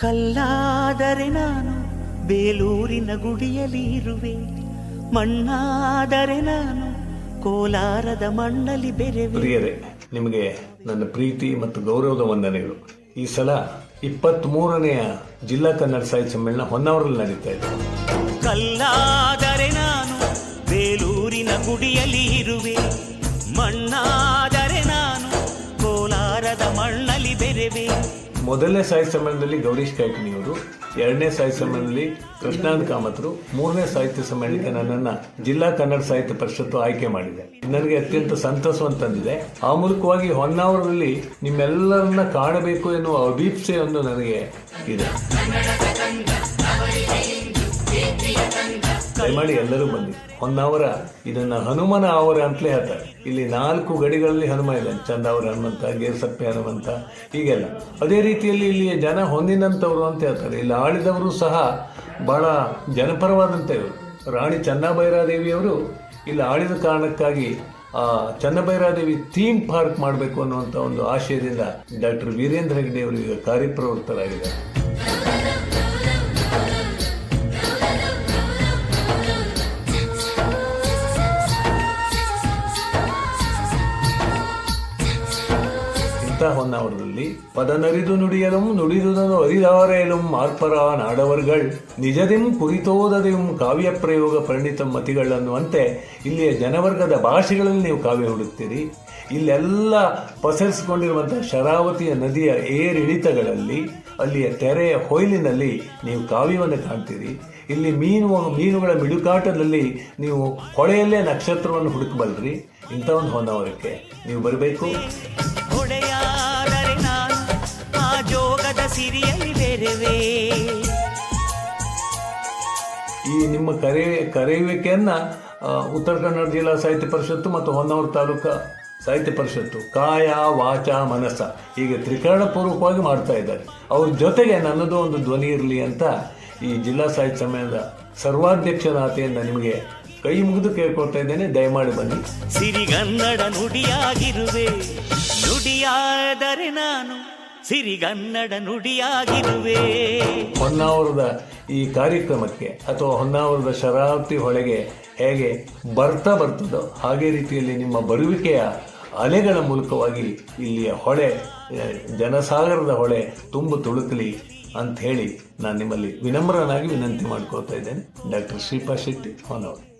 ಕಲ್ಲಾದರೆ ನಾನು ಬೇಲೂರಿನ ಗುಡಿಯಲ್ಲಿ ಇರುವೆ ಮಣ್ಣಾದರೆ ನಾನು ಕೋಲಾರದ ಮಣ್ಣಲ್ಲಿ ಬೆರೆವೆ. ಪ್ರಿಯರೇ ನಿಮಗೆ ನನ್ನ ಪ್ರೀತಿ ಮತ್ತು ಗೌರವದ ವಂದನೆಗಳು. ಈ ಸಲ ಇಪ್ಪತ್ತ್ ಮೂರನೆಯ ಜಿಲ್ಲಾ ಕನ್ನಡ ಸಾಹಿತ್ಯ ಸಮ್ಮೇಳನ ಹೊನ್ನಾವರಲ್ಲಿ ನಡೀತಾ ಇದೆ. ಕಲ್ಲಾದರೆ ನಾನು ಬೇಲೂರಿನ ಗುಡಿಯಲ್ಲಿ ಇರುವೆ. ಮಣ್ಣಾದರೆ ನಾನು ಕೋಲಾರದ ಮಣ್ಣಲ್ಲಿ ಬೆರೆವೆ. ಮೊದಲನೇ ಸಾಹಿತ್ಯ ಸಮ್ಮೇಳನದಲ್ಲಿ ಗೌರೀಶ್ ಕಾಯ್ಕಿಣಿಯವರು ಎರಡನೇ ಸಾಹಿತ್ಯ ಸಮ್ಮೇಳನದಲ್ಲಿ ಕೃಷ್ಣಾಂತ್ ಕಾಮತ್ರು ಮೂರನೇ ಸಾಹಿತ್ಯ ಸಮ್ಮೇಳನಕ್ಕೆ ನನ್ನನ್ನು ಜಿಲ್ಲಾ ಕನ್ನಡ ಸಾಹಿತ್ಯ ಪರಿಷತ್ತು ಆಯ್ಕೆ ಮಾಡಿದೆ. ನನಗೆ ಅತ್ಯಂತ ಸಂತಸವನ್ನು ತಂದಿದೆ. ಆ ಮೂಲಕವಾಗಿ ಹೊನ್ನಾವರದಲ್ಲಿ ನಿಮ್ಮೆಲ್ಲರನ್ನ ಕಾಣಬೇಕು ಎನ್ನುವ ಅಭೀಪ್ಸೆ ಒಂದು ನನಗೆ ಇದೆ. ದಯಮಾಡಿ ಎಲ್ಲರೂ ಬನ್ನಿ ಹೊನ್ನಾವರ ಇದನ್ನ ಹನುಮನ ಆವರ ಅಂತಲೇ ಹೇಳ್ತಾರೆ. ಇಲ್ಲಿ ನಾಲ್ಕು ಗಡಿಗಳಲ್ಲಿ ಹನುಮ ಇದ್ದಾನೆ. ಚಂದಾವರ ಹನುಮಂತ, ಗೇರ್ಸಪ್ಪೆ ಹನುಮಂತ, ಹೀಗೆಲ್ಲ. ಅದೇ ರೀತಿಯಲ್ಲಿ ಇಲ್ಲಿ ಜನ ಹೊಂದಿನಂಥವ್ರು ಅಂತ ಹೇಳ್ತಾರೆ. ಇಲ್ಲಿ ಆಳಿದವರು ಸಹ ಬಹಳ ಜನಪರವಾದಂಥ ಇವರು. ರಾಣಿ ಚನ್ನಭೈರಾದೇವಿಯವರು ಇಲ್ಲಿ ಆಳಿದ ಕಾರಣಕ್ಕಾಗಿ ಆ ಚನ್ನಭೈರಾದೇವಿ ಥೀಮ್ ಪಾರ್ಕ್ ಮಾಡಬೇಕು ಅನ್ನುವಂಥ ಒಂದು ಆಶಯದಿಂದ ಡಾಕ್ಟರ್ ವೀರೇಂದ್ರ ಹೆಗ್ಡೆ ಅವರು ಈಗ ಕಾರ್ಯಪ್ರವೃತ್ತರಾಗಿದ್ದಾರೆ. ಇಂಥ ಹೊನ್ನಾವರದಲ್ಲಿ ಪದನರಿದು ನುಡಿಯಲಂ ನುಡಿದುದನ್ನು ಅರಿದಾರೆಯಲಂ ಮಾರ್ಪರ ನಾಡವರ್ಗಳ್. ನಿಜದಿಂ ಕುರಿತೋದದಿಂ ಕಾವ್ಯ ಪ್ರಯೋಗ ಪರಿಣಿತ ಮತಿಗಳನ್ನುವಂತೆ ಇಲ್ಲಿಯ ಜನವರ್ಗದ ಭಾಷೆಗಳಲ್ಲಿ ನೀವು ಕಾವ್ಯ ಹುಡುಕ್ತೀರಿ ಇಲ್ಲೆಲ್ಲ ಪಸರಿಸಿಕೊಂಡಿರುವಂತಹ ಶರಾವತಿಯ ನದಿಯ ಏರಿಳಿತಗಳಲ್ಲಿ, ಅಲ್ಲಿಯ ತೆರೆಯ ಹೊಯ್ಲಿನಲ್ಲಿ ನೀವು ಕಾವ್ಯವನ್ನು ಕಾಣ್ತೀರಿ. ಇಲ್ಲಿ ಮೀನು ಮೀನುಗಳ ಮಿಡುಕಾಟದಲ್ಲಿ ನೀವು ಹೊಳೆಯಲ್ಲೇ ನಕ್ಷತ್ರವನ್ನು ಹುಡುಕಬಲ್ರಿ ಇಂಥ ಒಂದು ಹೊನ್ನವರಕ್ಕೆ ನೀವು ಬರಬೇಕು. ಹೊಡೆಯಾದರೆ ನಾನು ಆ ಜೋಗದ ಸಿರಿಯಲ್ಲಿ ಬೆರೆವೆ. ಈ ನಿಮ್ಮ ಕರೆ ಕರೆಯುವಿಕೆಯನ್ನ ಉತ್ತರ ಕನ್ನಡ ಜಿಲ್ಲಾ ಸಾಹಿತ್ಯ ಪರಿಷತ್ತು ಮತ್ತು ಹೊನ್ನಾವರ ತಾಲೂಕು ಸಾಹಿತ್ಯ ಪರಿಷತ್ತು ಕಾಯ ವಾಚ ಮನಸ ಈಗ ತ್ರಿಕರಣ ಪೂರ್ವಕವಾಗಿ ಮಾಡ್ತಾ ಇದ್ದಾರೆ. ಅವ್ರ ಜೊತೆಗೆ ನನ್ನದು ಒಂದು ಧ್ವನಿ ಇರಲಿ ಅಂತ ಈ ಜಿಲ್ಲಾ ಸಾಹಿತ್ಯ ಸಮ್ಮೇಳನದ ಸರ್ವಾಧ್ಯಕ್ಷನಾತೆಯಿಂದ ನಿಮಗೆ ಕೈ ಮುಗಿದು ಕೇಳ್ಕೊಳ್ತಾ ಇದ್ದೇನೆ. ದಯಮಾಡಿ ಬನ್ನಿ. ಸಿರಿಗನ್ನಡ ನುಡಿಯಾಗಿರುವೆ. ನುಡಿಯಾದರೆ ನಾನು ಸಿರಿಗನ್ನಡ ನುಡಿಯಾಗಿರುವೆ. ಹೊನ್ನಾವರದ ಈ ಕಾರ್ಯಕ್ರಮಕ್ಕೆ ಅಥವಾ ಹೊನ್ನಾವರದ ಶರಾವತಿ ಹೊಳೆಗೆ ಹೇಗೆ ಬರ್ತಾ ಬರ್ತದೋ ಹಾಗೆ ರೀತಿಯಲ್ಲಿ ನಿಮ್ಮ ಬರುವಿಕೆಯ ಅಲೆಗಳ ಮೂಲಕವಾಗಿ ಇಲ್ಲಿಯ ಹೊಳೆ ಜನಸಾಗರದ ಹೊಳೆ ತುಂಬು ತುಳುಕಲಿ ಅಂತ ಹೇಳಿ ನಾನು ನಿಮ್ಮಲ್ಲಿ ವಿನಮ್ರನಾಗಿ ವಿನಂತಿ ಮಾಡ್ಕೊಳ್ತಾ ಇದ್ದೇನೆ. ಡಾಕ್ಟರ್ ಶ್ರೀಪಾ ಶೆಟ್ಟಿ, ಹೊನ್ನವರು.